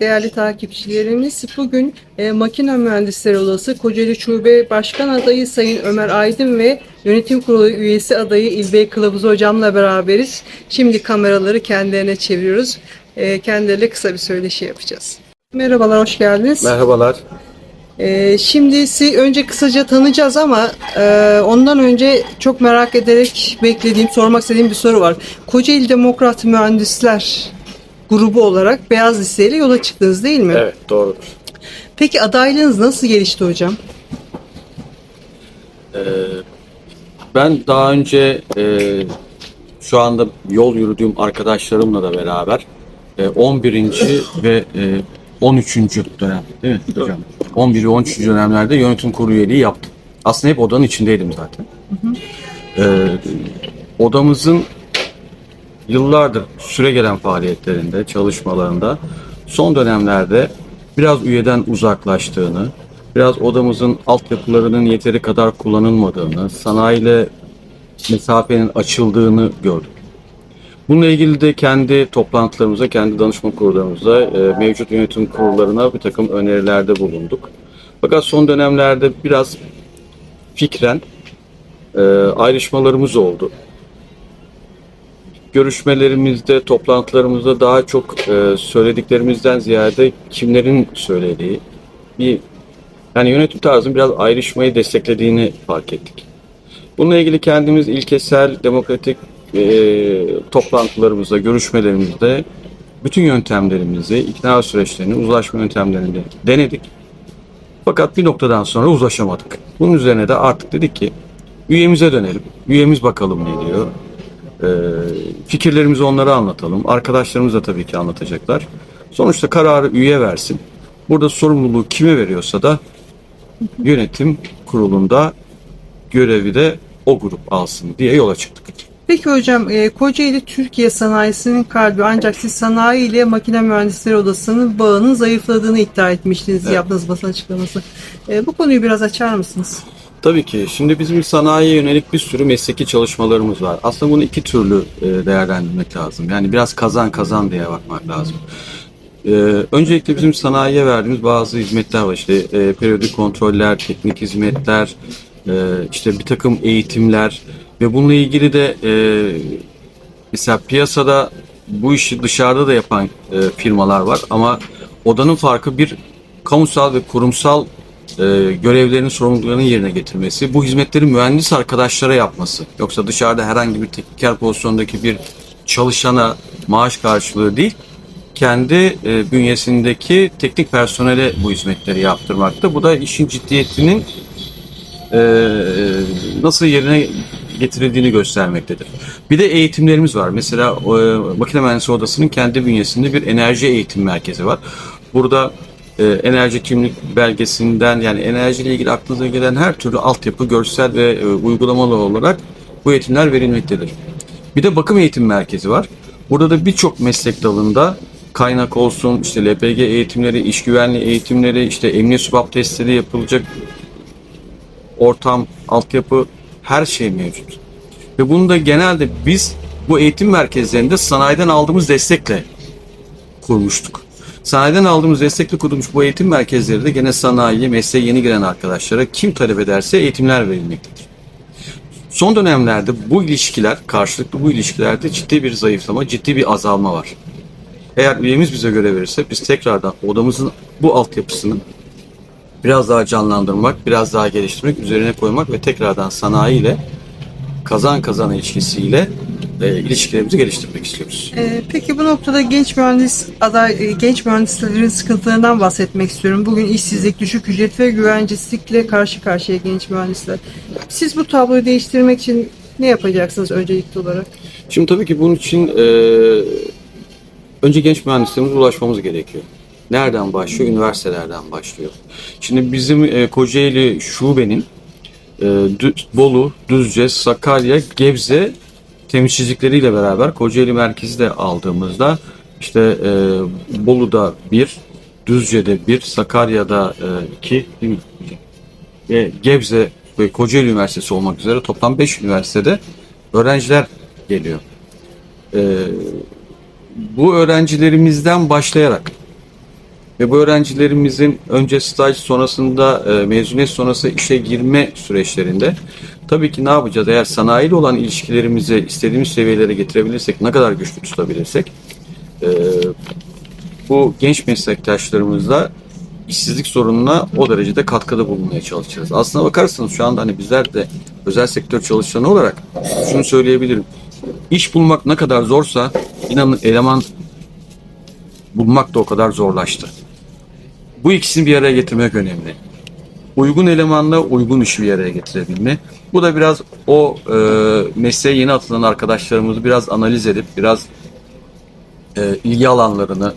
değerli takipçilerimiz. Bugün e, Makine Mühendisleri Odası Kocaeli Şube Başkan Adayı Sayın Ömer Aydın ve Yönetim Kurulu üyesi adayı İlbey Kılavuz Hocam'la beraberiz. Şimdi kameraları kendilerine çeviriyoruz. E, kendileriyle kısa bir söyleşi yapacağız. Merhabalar, hoş geldiniz. Merhabalar. Ee, şimdi sizi önce kısaca tanıyacağız ama e, ondan önce çok merak ederek beklediğim, sormak istediğim bir soru var. Kocaeli Demokrat Mühendisler grubu olarak beyaz listeyle yola çıktınız değil mi? Evet doğrudur. Peki adaylığınız nasıl gelişti hocam? Ee, ben daha önce e, şu anda yol yürüdüğüm arkadaşlarımla da beraber e, 11. ve e, 13. dönem değil mi hocam? 11 ve 13. dönemlerde yönetim kurulu üyeliği yaptım. Aslında hep odanın içindeydim zaten. Ee, odamızın yıllardır süre gelen faaliyetlerinde, çalışmalarında son dönemlerde biraz üyeden uzaklaştığını, biraz odamızın altyapılarının yeteri kadar kullanılmadığını, sanayiyle mesafenin açıldığını gördüm. Bununla ilgili de kendi toplantılarımıza, kendi danışma kurullarımıza, e, mevcut yönetim kurullarına bir takım önerilerde bulunduk. Fakat son dönemlerde biraz fikren e, ayrışmalarımız oldu görüşmelerimizde, toplantılarımızda daha çok e, söylediklerimizden ziyade kimlerin söylediği bir yani yönetim tarzının biraz ayrışmayı desteklediğini fark ettik. Bununla ilgili kendimiz ilkesel, demokratik e, toplantılarımızda, görüşmelerimizde bütün yöntemlerimizi, ikna süreçlerini, uzlaşma yöntemlerini denedik. Fakat bir noktadan sonra uzlaşamadık. Bunun üzerine de artık dedik ki üyemize dönelim. Üyemiz bakalım ne diyor. Ee, fikirlerimizi onlara anlatalım. Arkadaşlarımız da tabii ki anlatacaklar. Sonuçta kararı üye versin. Burada sorumluluğu kime veriyorsa da yönetim kurulunda görevi de o grup alsın diye yola çıktık. Peki hocam, e, Kocaeli Türkiye sanayisinin kalbi ancak siz sanayi ile Makine Mühendisleri Odası'nın bağının zayıfladığını iddia etmiştiniz Evet. yaptığınız basın açıklaması. E, bu konuyu biraz açar mısınız? Tabii ki. Şimdi bizim sanayiye yönelik bir sürü mesleki çalışmalarımız var. Aslında bunu iki türlü e, değerlendirmek lazım. Yani biraz kazan kazan diye bakmak lazım. E, öncelikle bizim sanayiye verdiğimiz bazı hizmetler var. İşte e, periyodik kontroller, teknik hizmetler, işte bir takım eğitimler ve bununla ilgili de mesela piyasada bu işi dışarıda da yapan firmalar var ama odanın farkı bir kamusal ve kurumsal e, görevlerini, sorumluluklarını yerine getirmesi, bu hizmetleri mühendis arkadaşlara yapması. Yoksa dışarıda herhangi bir tekniker pozisyondaki bir çalışana maaş karşılığı değil, kendi e, bünyesindeki teknik personele bu hizmetleri yaptırmakta. Bu da işin ciddiyetinin e, nasıl yerine getirildiğini göstermektedir. Bir de eğitimlerimiz var. Mesela e, Makine Mühendisi Odası'nın kendi bünyesinde bir enerji eğitim merkezi var. Burada e, enerji kimlik belgesinden yani enerjiyle ilgili aklınıza gelen her türlü altyapı, görsel ve e, uygulamalı olarak bu eğitimler verilmektedir. Bir de bakım eğitim merkezi var. Burada da birçok meslek dalında kaynak olsun, işte LPG eğitimleri, iş güvenliği eğitimleri, işte emniyet subap testleri yapılacak ortam, altyapı her şey mevcut. Ve bunu da genelde biz bu eğitim merkezlerinde sanayiden aldığımız destekle kurmuştuk. Sanayiden aldığımız destekle kurulmuş bu eğitim merkezleri de gene sanayiye, mesleğe yeni giren arkadaşlara kim talep ederse eğitimler verilmektedir. Son dönemlerde bu ilişkiler, karşılıklı bu ilişkilerde ciddi bir zayıflama, ciddi bir azalma var. Eğer üyemiz bize göre verirse biz tekrardan odamızın bu altyapısını biraz daha canlandırmak, biraz daha geliştirmek, üzerine koymak ve tekrardan sanayi ile kazan kazan ilişkisiyle e, ilişkilerimizi geliştirmek istiyoruz. Ee, peki bu noktada genç mühendis aday e, genç mühendislerin sıkıntılarından bahsetmek istiyorum. Bugün işsizlik, düşük ücret ve güvencesizlikle karşı karşıya genç mühendisler. Siz bu tabloyu değiştirmek için ne yapacaksınız öncelikli olarak? Şimdi tabii ki bunun için e, önce genç mühendislerimize ulaşmamız gerekiyor. Nereden başlıyor? Üniversitelerden başlıyor. Şimdi bizim e, Kocaeli şubenin e, Bolu, Düzce, Sakarya, Gebze temsilcilikleriyle beraber Kocaeli merkezi de aldığımızda işte e, Bolu'da bir, Düzce'de bir, Sakarya'da e, iki ve Gebze ve Kocaeli Üniversitesi olmak üzere toplam 5 üniversitede öğrenciler geliyor. Ee, bu öğrencilerimizden başlayarak Ve bu öğrencilerimizin önce staj sonrasında e, mezuniyet sonrası işe girme süreçlerinde tabii ki ne yapacağız? Eğer sanayiyle olan ilişkilerimizi istediğimiz seviyelere getirebilirsek, ne kadar güçlü tutabilirsek e, bu genç meslektaşlarımızla işsizlik sorununa o derecede katkıda bulunmaya çalışacağız. Aslına bakarsanız şu anda hani bizler de özel sektör çalışanı olarak şunu söyleyebilirim. İş bulmak ne kadar zorsa inanın eleman bulmak da o kadar zorlaştı. Bu ikisini bir araya getirmek önemli. Uygun elemanla uygun işi bir araya getirebilme. Bu da biraz o e, mesleğe yeni atılan arkadaşlarımızı biraz analiz edip biraz e, ilgi alanlarını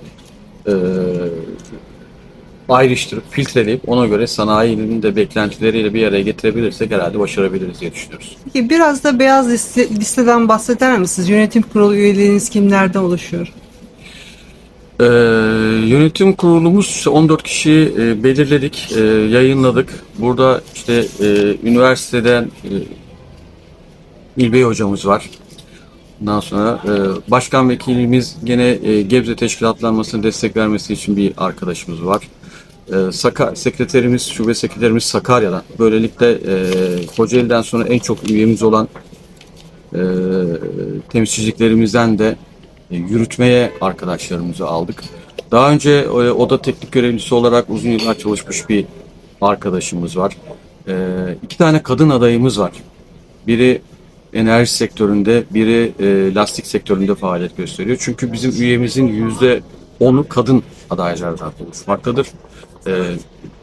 e, ayrıştırıp filtreleyip ona göre sanayinin de beklentileriyle bir araya getirebilirsek herhalde başarabiliriz diye düşünüyoruz. Peki biraz da beyaz liste, listeden bahseder misiniz? Yönetim kurulu üyeleriniz kimlerden oluşuyor? Ee, yönetim kurulumuz 14 kişi e, belirledik, e, yayınladık. Burada işte e, üniversiteden e, İlbey hocamız var. Ondan sonra e, başkan vekilimiz gene e, Gebze teşkilatlanmasına destek vermesi için bir arkadaşımız var. E, Saka, sekreterimiz, şube sekreterimiz Sakarya'dan. Böylelikle e, Kocaeli'den sonra en çok üyemiz olan e, temsilciliklerimizden de yürütmeye arkadaşlarımızı aldık. Daha önce e, oda teknik görevlisi olarak uzun yıllar çalışmış bir arkadaşımız var. E, iki tane kadın adayımız var. Biri enerji sektöründe, biri e, lastik sektöründe faaliyet gösteriyor. Çünkü bizim üyemizin yüzde onu kadın adaylardan oluşmaktadır. E,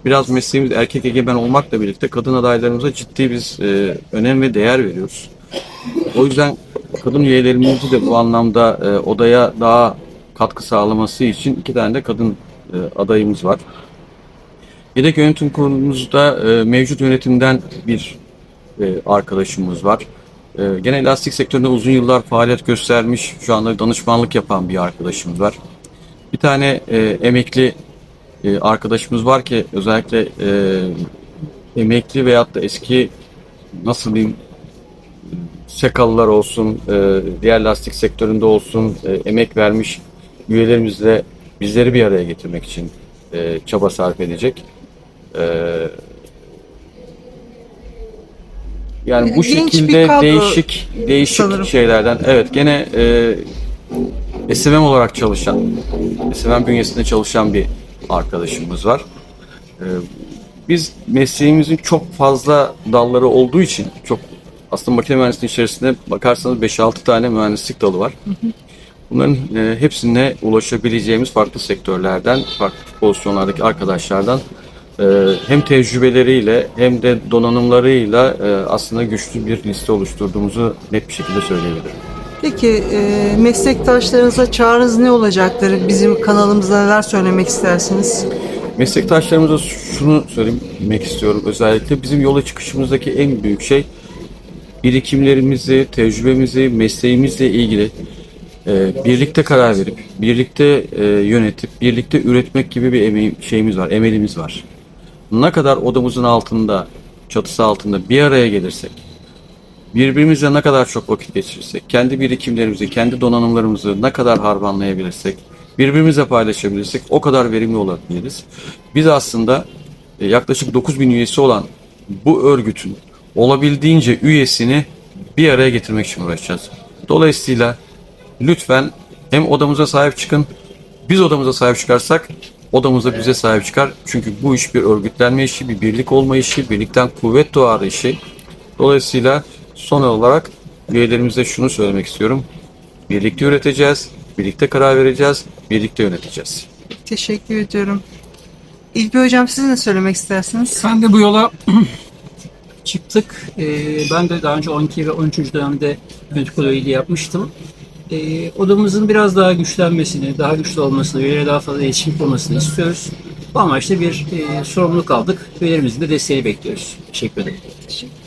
biraz mesleğimiz erkek egemen olmakla birlikte kadın adaylarımıza ciddi biz e, önem ve değer veriyoruz. O yüzden kadın üyelerimizi de bu anlamda e, odaya daha katkı sağlaması için iki tane de kadın e, adayımız var. Yedek yönetim kurulumuzda e, mevcut yönetimden bir e, arkadaşımız var. E, gene lastik sektöründe uzun yıllar faaliyet göstermiş, şu anda danışmanlık yapan bir arkadaşımız var. Bir tane e, emekli e, arkadaşımız var ki özellikle e, emekli veyahut da eski nasıl diyeyim Sekalılar olsun, e, diğer lastik sektöründe olsun e, emek vermiş üyelerimizle bizleri bir araya getirmek için e, çaba sarf edecek. E, yani bu Genç bir şekilde kadro değişik değişik sanırım. şeylerden evet gene e, SMM olarak çalışan SMM bünyesinde çalışan bir arkadaşımız var. E, biz mesleğimizin çok fazla dalları olduğu için çok aslında makine mühendisliği içerisinde bakarsanız 5-6 tane mühendislik dalı var. Bunların e, hepsine ulaşabileceğimiz farklı sektörlerden, farklı pozisyonlardaki arkadaşlardan e, hem tecrübeleriyle hem de donanımlarıyla e, aslında güçlü bir liste oluşturduğumuzu net bir şekilde söyleyebilirim. Peki e, meslektaşlarınıza çağrınız ne olacaktır? Bizim kanalımıza neler söylemek istersiniz? Meslektaşlarımıza şunu söylemek istiyorum özellikle bizim yola çıkışımızdaki en büyük şey birikimlerimizi, tecrübemizi, mesleğimizle ilgili e, birlikte karar verip, birlikte e, yönetip, birlikte üretmek gibi bir emeği- şeyimiz var, emelimiz var. Ne kadar odamızın altında, çatısı altında bir araya gelirsek, birbirimizle ne kadar çok vakit geçirirsek, kendi birikimlerimizi, kendi donanımlarımızı ne kadar harmanlayabilirsek, birbirimizle paylaşabilirsek o kadar verimli olabiliriz. Biz aslında e, yaklaşık 9000 üyesi olan bu örgütün olabildiğince üyesini bir araya getirmek için uğraşacağız. Dolayısıyla lütfen hem odamıza sahip çıkın, biz odamıza sahip çıkarsak odamız da bize sahip çıkar. Çünkü bu iş bir örgütlenme işi, bir birlik olma işi, birlikten kuvvet doğar işi. Dolayısıyla son olarak üyelerimize şunu söylemek istiyorum. Birlikte üreteceğiz, birlikte karar vereceğiz, birlikte yöneteceğiz. Teşekkür ediyorum. İlbi Hocam siz ne söylemek istersiniz? Ben de bu yola çıktık. Ee, ben de daha önce 12 ve 13. dönemde üyeliği yapmıştım. Ee, odamızın biraz daha güçlenmesini, daha güçlü olmasını, üyelere daha fazla iletişim kurmasını istiyoruz. Bu amaçla bir e, sorumluluk aldık. Üyelerimizin de desteğini bekliyoruz. Teşekkür ederim. Teşekkür